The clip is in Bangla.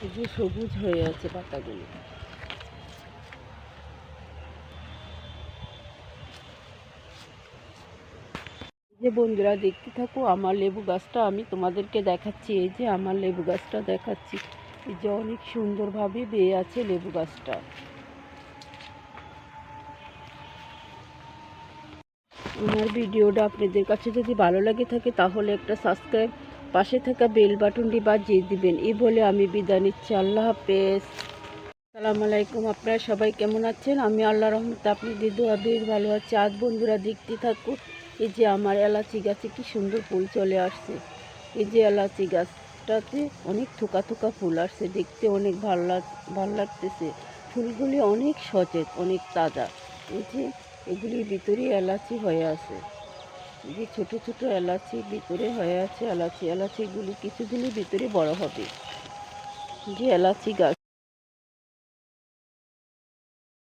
যে সবুজ হয়ে আছে পাতাগুলো। যে বন্ধুরা, দেখতে থাকো, আমার লেবু গাছটা আমি তোমাদেরকে দেখাচ্ছি। এই যে আমার লেবু গাছটা দেখাচ্ছি। এই যে অনেক সুন্দরভাবে বেয়ে আছে লেবু গাছটা। আমার ভিডিওটা আপনাদের কাছে যদি ভালো লাগে থাকে, তাহলে একটা সাবস্ক্রাইব পাশে থাকা বেল বাটনটি বাজিয়ে দিবেন। এই বলে আমি বিদায় নিচ্ছি। আল্লাহ হাফেজ। সালাম আলাইকুম। আপনারা সবাই কেমন আছেন? আমি আল্লাহ রহমত আপনাদের দোয়া বেশ ভালো আছে। আজ বন্ধুরা দেখতে থাকো এই যে আমার এলাচি গাছে কি সুন্দর ফুল চলে আসছে। এই যে এলাচি গাছটাতে অনেক থোকা থোকা ফুল আসছে। দেখতে অনেক ভালো লাগ, ভালো লাগতেছে। ফুলগুলি অনেক সচেত অনেক তাজা। এই যে এগুলির ভিতরে এলাচি হয়ে আছে। যে ছোট ছোট এলাচি ভিতরে হয়ে আছে, এলাচি, এলাচিগুলি কিছুদিনের ভিতরে বড় হবে। যে এলাচি গাছ